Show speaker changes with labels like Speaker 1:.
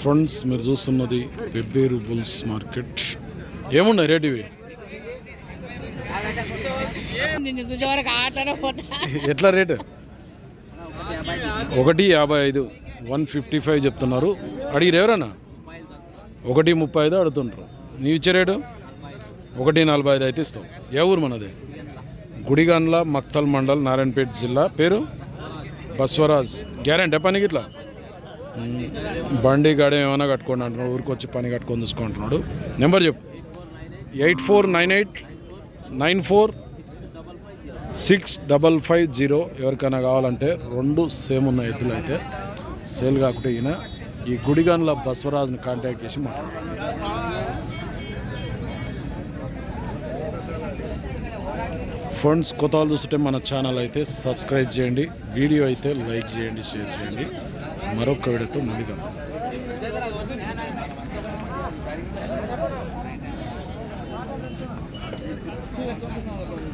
Speaker 1: Friends మీరు చూస్తున్నది వెబ్బేరు bulls market ఏమున్నాయి రేట్ ఇవి? ఎట్లా రేటు? ఒకటి యాభై ఐదు వన్ ఫిఫ్టీ ఫైవ్ చెప్తున్నారు. అడిగిరు ఎవరన్నా? ఒకటి ముప్పై ఐదు అడుగుతుంటారు నీవు ఇచ్చే రేటు? ఒకటి నలభై ఐదు అయితే ఇస్తాం. ఏ ఊరు మనది? గుడిగండ్ల మక్తల్ మండల్ నారాయణపేట జిల్లా. పేరు? బస్వరాజ్. గ్యారెంటీ పనికి ఇట్లా? బండి గాడి ఏమైనా కట్టుకోండి అంటున్నాడు ఊరికి వచ్చి పని కట్టుకొని చూసుకుంటున్నాడు. నెంబర్ చెప్పు. Eight four nine eight nine four six double five zero ఎవరికైనా కావాలంటే రెండు సేమ్ ఉన్న ఎద్దులు అయితే. సేల్ కాకుండా ఈయన ఈ గుడిగన్ల బస్వరాజ్ని కాంటాక్ట్ చేసి మాట్లాడారు ఫ్రెండ్స్ కొత్తలు చూస్తుంటే మన ఛానల్ అయితే సబ్స్క్రైబ్ చేయండి వీడియో అయితే లైక్ చేయండి షేర్ చేయండి మరొక వీడియోతో మళ్ళీ కలుద్దాం.